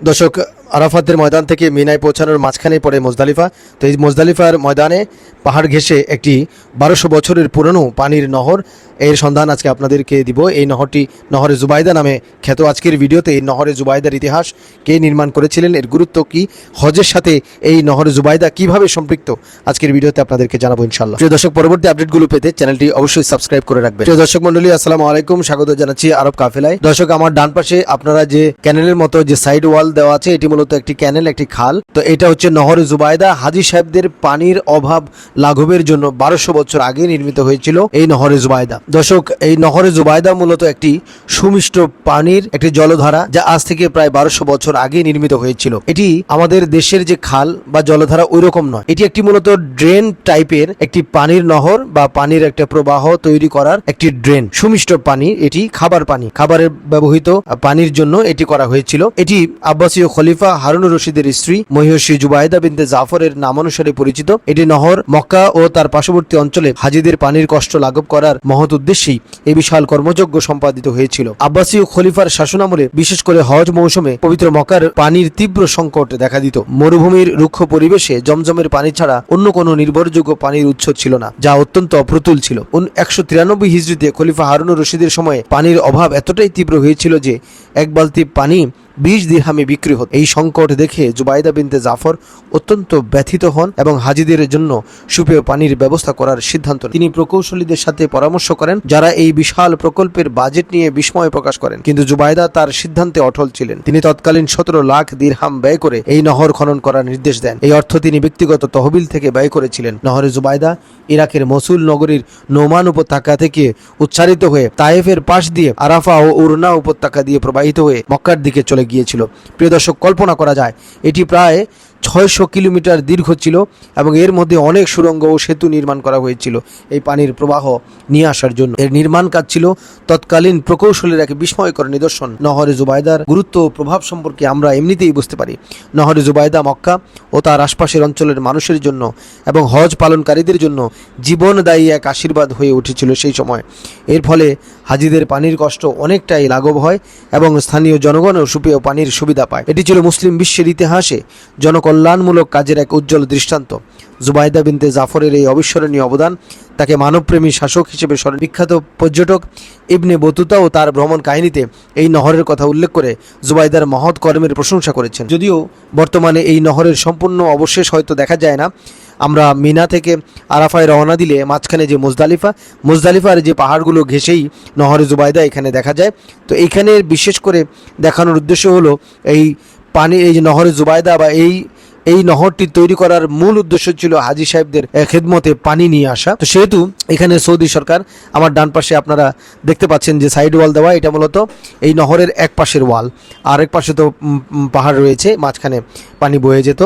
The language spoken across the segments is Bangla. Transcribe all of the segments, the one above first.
দর্শক আরাফাতের ময়দান থেকে মিনায় পৌঁছানোর মাঝখানে পড়ে মোজদালিফা। তো এই মোজদালিফার ময়দানে পাহাড় ঘেঁষে একটি বারোশো বছরের পুরনো পানির নহর। এর সন্ধান আজকে আপনাদেরকে দিব। এই নহরটি নহরে জুবাইদা নামে খ্যাত। আজকের ভিডিওতে এই নহরে জুবাইদার ইতিহাস কে নির্মাণ করেছিলেন এর গুরুত্ব কি হজের সাথে এই নহরে জুবাইদা কীভাবে সম্পৃক্ত আজকের ভিডিওতে আপনাদেরকে জানাব ইনশাল্লাহ প্রিয় দর্শক পরবর্তী আপডেটগুলো পেতে চ্যানেলটি অবশ্যই সাবস্ক্রাইব করে রাখবেন। প্রিয় দর্শক মন্ডলী আসসালামু আলাইকুম। স্বাগত জানাচ্ছি আরব কাফেলায়। দর্শক আমার ডান পাশে আপনারা যে ক্যানেলের মতো যে সাইড ওয়াল দেওয়া আছে এটি মূলত একটি ক্যানেল, একটি খাল। তো এটা হচ্ছে নহরে জুবাইদা হাজি সাহেবদের পানির অভাব লাঘবের জন্য বারোশো বছর আগে নির্মিত হয়েছিল এই নহরে জুবাইদা দর্শক, এই নহরে জুবাইদা মূলত একটি সুমিষ্ট পানির একটি জলধারা যা আজ থেকে প্রায় বারোশো বছর আগে নির্মিত হয়েছিল। এটি আমাদের দেশের যে খাল বা জলধারা ওই রকম নয়। এটি একটি মূলত ড্রেন টাইপের একটি পানির নহর বা পানির একটা প্রবাহ তৈরি করার একটি ড্রেন। সুমিষ্ট পানি, এটি খাবার পানি। খাবারের ব্যবহৃত পানির জন্য এটি করা হয়েছিল। এটি আব্বাসীয় খলিফা হারুনুর রশিদের স্ত্রী মহিষী জুবাইদা বিনতে জাফরের নামানুসারে পরিচিত। এটি নহর, মক্কা ও তার পার্শ্ববর্তী অঞ্চলে হাজিদের পানির কষ্ট লাঘব করার মহৎ উদ্দেশ্যেই এই বিশাল কর্মযজ্ঞ সম্পাদিত হয়েছিল। আব্বাসীয় খলিফার শাসনামলে বিশেষ করে হজ মৌসুমে পবিত্র মক্কার পানির তীব্র সংকট দেখা দিত। মরুভূমির রুক্ষ পরিবেশে জমজমের পানি ছাড়া অন্য কোনো নির্ভরযোগ্য পানির উৎস ছিল না, যা অত্যন্ত অপ্রতুল ছিল। একশো তিরানব্বই হিজড়িতে খলিফা হারুনুর রশিদের সময়ে পানির অভাব এতটাই তীব্র হয়েছিল যে এক বালতি পানি বিশ দিরহামে বিক্রি হতো। এই সংকট দেখে জুবাইদা বিনতে জাফর অত্যন্ত ব্যথিত হন এবং হাজিদের জন্য সুপেয় পানির ব্যবস্থা করার সিদ্ধান্ত তিনি প্রকৌশলীদের সাথে পরামর্শ করেন, যারা এই বিশাল প্রকল্পের বাজেট নিয়ে বিস্ময় প্রকাশ করেন। কিন্তু জুবাইদা তার সিদ্ধান্তে অটল ছিলেন। তিনি তৎকালীন সতেরো লাখ দিরহাম ব্যয় করে এই নহর খনন করার নির্দেশ দেন। এই অর্থ তিনি ব্যক্তিগত তহবিল থেকে ব্যয় করেছিলেন। নহরে জুবাইদা ইরাকের মসুল নগরীর নোমান উপত্যকা থেকে উচ্চারিত হয়ে তায়েফের পাশ দিয়ে আরাফা ও উরনা উপত্যকা দিয়ে প্রবাহিত হয়ে মক্কার দিকে চলে গিয়েছিল। প্রিয় দর্শক কল্পনা করা যায় এটি প্রায় ছয়শো কিলোমিটার দীর্ঘ ছিল এবং এর মধ্যে অনেক সুড়ঙ্গ ও সেতু নির্মাণ করা হয়েছিল। এই পানির প্রবাহ নিয়ে আসার জন্য। এর নির্মাণ কাজ ছিল তৎকালীন প্রকৌশলের এক বিস্ময়কর নিদর্শন। নহরে জুবায়দার গুরুত্ব ও প্রভাব সম্পর্কে আমরা এমনিতেই বুঝতে পারি। নহরে জুবায়দা মক্কা ও তার আশপাশের অঞ্চলের মানুষের জন্য এবং হজ পালনকারীদের জন্য জীবনদায়ী এক আশীর্বাদ হয়ে উঠেছিল সেই সময়। এর ফলে হাজিদের পানির কষ্ট অনেকটাই লাঘব হয় এবং স্থানীয় জনগণও সুপেয় পানির সুবিধা পায়। এটি ছিল মুসলিম বিশ্বের ইতিহাসে জনকল্যাণমূলক কাজের এক উজ্জ্বল দৃষ্টান্ত। জুবাইদা বিনতে জাফরের এই অবিস্মরণীয় অবদান তাকে মানবপ্রেমী শাসক হিসেবে বিখ্যাত পর্যটক ইবনে বতুতা ও তার ভ্রমণ কাহিনীতে এই নহরের কথা উল্লেখ করে জুবাইদার মহৎ কর্মের প্রশংসা করেছেন। যদিও বর্তমানে এই নহরের সম্পূর্ণ অবশেষ হয়তো দেখা যায় না। আমরা মিনা থেকে আরাফায় রওনা দিলে মাঝখানে যে মুজদালিফা, মুজদালিফার যে পাহাড়গুলো ঘেঁষেই নহরে জুবাইদা এখানে দেখা যায়। তো এইখানে বিশেষ করে দেখানোর উদ্দেশ্য হলো এই পানি, এই যে নহরে জুবাইদা বা এই এই নহরটি তৈরি করার মূল উদ্দেশ্য ছিল হাজি সাহেবদের খেদমতে পানি নিয়ে আসা। তো সেহেতু এখানে সৌদি সরকার আমার ডান পাশে আপনারা দেখতে পাচ্ছেন যে সাইড ওয়াল দেওয়া, এটা মূলত এই নহরের এক পাশের ওয়াল। আর এক পাশে তো পাহাড় রয়েছে, মাঝখানে পানি বয়ে যেত।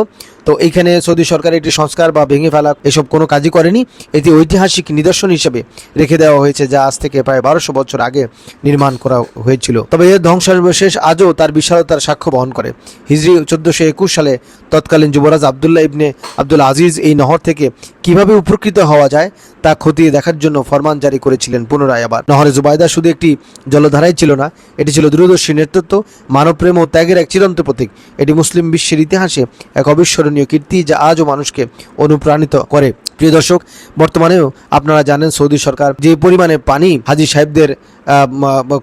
তো এইখানে সৌদি সরকার এটি সংস্কার বা ভেঙে ফেলা এসব কোনো কাজই করেনি। এটি ঐতিহাসিক নিদর্শন হিসেবে রেখে দেওয়া হয়েছে, যা আজ থেকে প্রায় বারোশো বছর আগে নির্মাণ করা হয়েছিল। তবে এর ধ্বংসাবশেষ আজও তার বিশালতার সাক্ষ্য বহন করে। হিজরি চোদ্দশো একুশ সালে তৎকালীন যুবরাজ আবদুল্লাহ ইবনে আব্দুল আজিজ এই নহর থেকে কীভাবে উপকৃত হওয়া যায় তা খতিয়ে দেখার জন্য ফরমান জারি করেছিলেন পুনরায় আবার। নহরে জুবাইদা শুধু একটি জলধারাই ছিল না, এটি ছিল দূরদর্শী নেতৃত্ব, মানবপ্রেম ও ত্যাগের এক চিরন্ত প্রতীক। এটি মুসলিম বিশ্বের ইতিহাসে এক অবিস্মরণীয় কীর্তি যা আজও মানুষকে অনুপ্রাণিত করে। প্রিয় দর্শক, বর্তমানেও আপনারা জানেন সৌদি সরকার যে পরিমাণে পানি হাজি সাহেবদের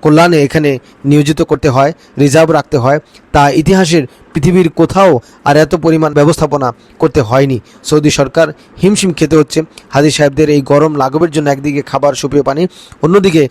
কল্যাণে এখানে নিয়োজিত করতে হয়, রিজার্ভ রাখতে হয়, তা ইতিহাসের পৃথিবীর কোথাও আর এত পরিমাণ ব্যবস্থাপনা করতে হয়নি। সৌদি সরকার হিমশিম খেতে হচ্ছে। হাজি সাহেবদের এই গরম লাঘবের জন্য একদিকে খাবার, সুপেয় পানি, অন্যদিকে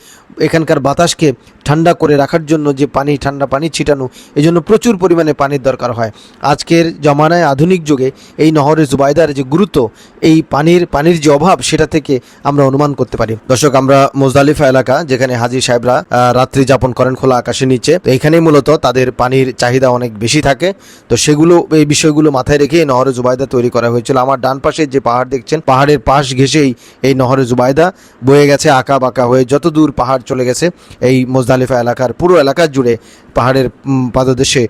এখানকার বাতাসকে ঠান্ডা করে রাখার জন্য যে পানি, ঠান্ডা পানি ছিটানো এই জন্য প্রচুর পরিমাণে পানির দরকার হয়। আজকের জমানায় আধুনিক যুগে এই নহরের জুবাইদার যে গুরুত্ব, এই পানির পানির যে অভাব, সেটা থেকে আমরা অনুমান করতে পারি। দর্শক, আমরা মোজদালিফা এলাকা, যেখানে হাজি সাহেবরা রাত্রি যাপন করেন খোলা আকাশের নিচে, তো এখানেই মূলত তাদের পানির চাহিদা অনেক বেশি থাকে। তো সেগুলো, এই বিষয়গুলো মাথায় রেখে এই নহরে জুবাইদা তৈরি করা হয়েছিল। আমার ডান পাশে যে পাহাড় দেখছেন, পাহাড়ের পাশ ঘেঁষেই এই নহরে জুবাইদা বয়ে গেছে আঁকা বাঁকা হয়ে যত দূর পাহাড় চলে গেছে, এই মোজদালিফা এলাকার, পুরো এলাকা জুড়ে পাহাড়ের পাদদেশে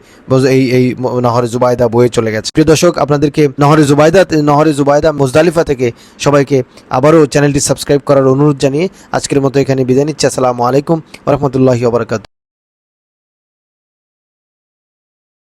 এই এই নহরে জুবাইদা বয়ে চলে গেছে। প্রিয় দর্শক, আপনাদেরকে নহরে জুবাইদা নহরে জুবাইদা মোজদালিফা থেকে সবাইকে আবারও চ্যানেলটি সাবস্ক্রাইব করার অনুরোধ জানিয়ে আজকের মতো এখানে বিদায় নিচ্ছি। আসসালামু আলাইকুম রহমতুল্লাহি